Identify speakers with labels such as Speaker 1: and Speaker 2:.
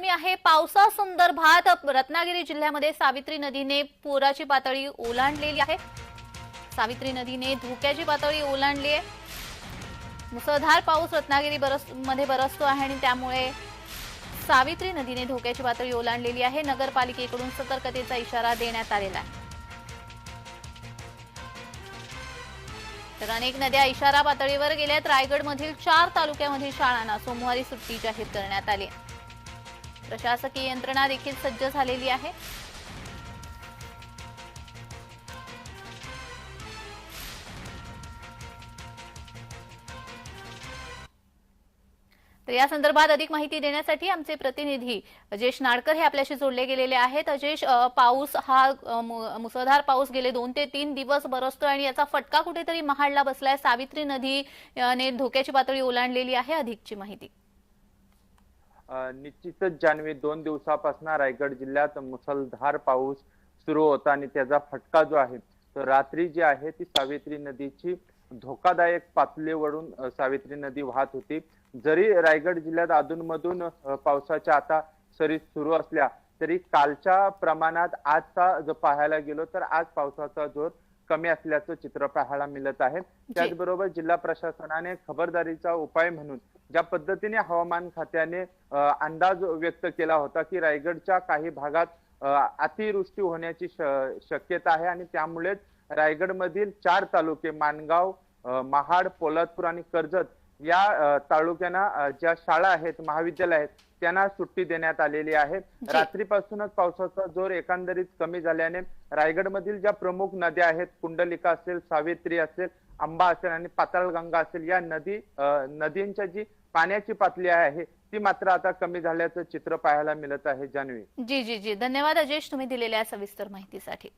Speaker 1: बातमी आहे पावसासंदर्भात रत्नागिरी जिल्ह्यामध्ये सावित्री नदीने पुराची पातळी ओलांडलेली आहे. सावित्री नदीने धोक्याची पातळी ओलांडली आहे. मुसळधार पाऊस रत्नागिरी बरसमध्ये बरसतो आहे आणि त्यामुळे सावित्री नदीने धोक्याची पातळी ओलांडलेली आहे. नगरपालिकेकडून सतर्कतेचा इशारा देण्यात आलेला आहे. तर अनेक नद्या इशारा पातळीवर गेल्यात. रायगडमधील चार तालुक्यामधील शाळांना सोमवारी सुट्टी जाहीर करण्यात आली आहे. प्रशासकीय यंत्रणा देखील सज्ज झालेली आहे. तर या संदर्भात अधिक माहिती देण्यासाठी आमचे प्रतिनिधी अजेश नाडकर हे आपल्याशी जोडले गेलेले आहेत. अजेश पाऊस हा मुसळधार पाऊस गेले दोन ते तीन दिवस बरसतोय आणि याचा फटका कुठेतरी महाडला बसलाय. सावित्री नदीने धोक्याची पातळी ओलांडलेली आहे. अधिकची माहिती.
Speaker 2: निश्चितच जान्हवी दोन दिवसापासून रायगड जिल्ह्यात मुसळधार पाऊस सुरू होता आणि त्याचा फटका जो आहे तो रात्री जी आहे ती सावित्री नदीची धोकादायक पातळीवरून सावित्री नदी वाहत होती. जरी रायगड जिल्ह्यात अधूनमधून पावसाच्या आता सरी सुरू असल्या तरी कालच्या प्रमाणात आजचा जो पाहायला गेलो तर आज पावसाचा जोर कमी असल्याचं चित्र पाहायला मिळत आहे. त्याचबरोबर जिल्हा प्रशासनाने खबरदारीचा उपाय म्हणून ज्या पद्धतीने हवामान खात्याने अंदाज व्यक्त केला होता की रायगडच्या काही भागात अतिवृष्टी होण्याची शक्यता आहे आणि त्यामुळेच रायगडमधील चार तालुके माणगाव अ, महाड पोलादपूर आणि कर्जत या तालुक्यांना ज्या शाळा आहेत महाविद्यालय आहेत त्यांना सुट्टी देण्यात आलेली आहे. रात्रीपासूनच पावसाचा जोर एकंदरीत कमी झाल्याने रायगडमधील ज्या प्रमुख नद्या आहेत कुंडलिका असेल सावित्री असेल आंबा असेल आणि पाताळगंगा असेल या नदी नदींच्या जी पाण्याची पातळी आहे ती मात्र आता कमी झाल्याचं चित्र पाहायला मिळत आहे जान्हवी.
Speaker 1: जी जी जी. धन्यवाद अजेश तुम्ही दिलेल्या सविस्तर माहितीसाठी.